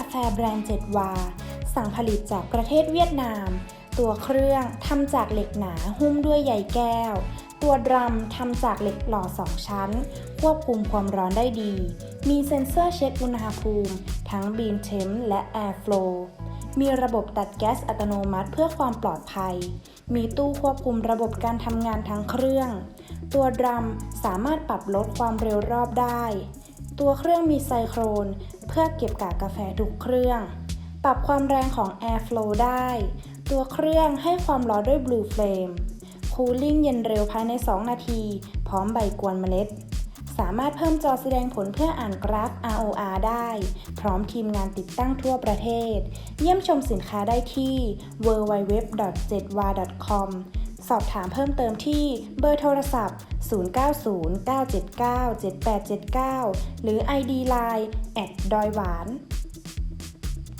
าแฟแบรนด์เจ็ดวา สั่งผลิตจากประเทศเวียดนาม ตัวเครื่องทำจากเหล็กหนาหุ้มด้วยใยแก้ว ตัวดรัมทำจากเหล็กหล่อสองชั้น ควบคุมความร้อนได้ดี มีเซ็นเซอร์เช็คอุณหภูมิ ทั้ง Beam Temp และ Air Flow มีระบบตัดแก๊สอัตโนมัติเพื่อความปลอดภัย มีตู้ควบคุมระบบการทำงานทั้งเครื่อง ตัวดรัมสามารถปรับลดความเร็วรอบได้ ตัวเครื่องมีไซโครน เพื่อเก็บกากกาแฟทุกเครื่อง ปรับความแรงของ Air Flow ได้ ตัวเครื่องให้ความร้อนด้วย Blue Flame คูลิ่งเย็นเร็วภายใน 2 นาที พร้อมใบกวนเมล็ด สามารถเพิ่มจอแสดงผลเพื่ออ่านกราฟ ROR ได้ พร้อมทีมงานติดตั้งทั่วประเทศ เยี่ยมชมสินค้าได้ที่ www.7wa.com สอบถามเพิ่มเติมที่เบอร์โทรศัพท์ 0909797879 หรือ ID Line แอดดอยหวาน